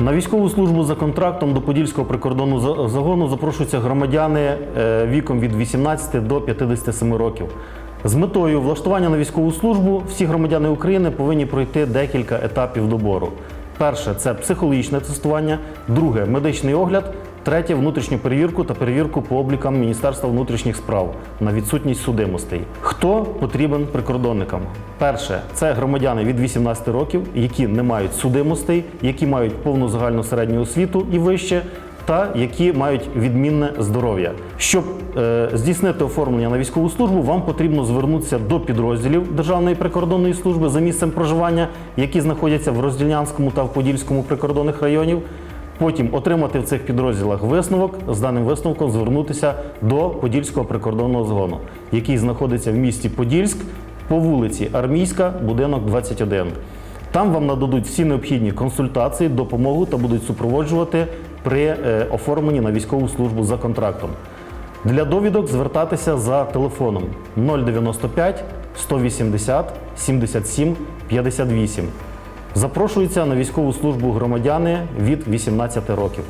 На військову службу за контрактом до Подільського прикордонного загону запрошуються громадяни е, віком від 18 до 57 років. З метою влаштування на військову службу всі громадяни України повинні пройти декілька етапів добору. Перше це психологічне тестування, друге медичний огляд, третє внутрішню перевірку та перевірку по облікам Міністерства внутрішніх справ на відсутність судимостей. Хто потрібен прикордонникам? Перше це громадяни від 18 років, які не мають судимостей, які мають повну загальну середню освіту і вище. Та які мають відмінне здоров'я. Щоб е, здійснити оформлення на військову службу, вам потрібно звернутися до підрозділів Державної прикордонної служби за місцем проживання, які знаходяться в Роздільнянському та в Подільському прикордонних районів. Потім отримати в цих підрозділах висновок, з даним висновком звернутися до Подільського прикордонного згону, який знаходиться в місті Подільськ по вулиці Армійська, будинок 21. Там вам нададуть всі необхідні консультації, допомогу та будуть супроводжувати при е, оформленні на військову службу за контрактом. Для довідок звертатися за телефоном 095 180 77 58. Запрошуються на військову службу громадяни від 18 років.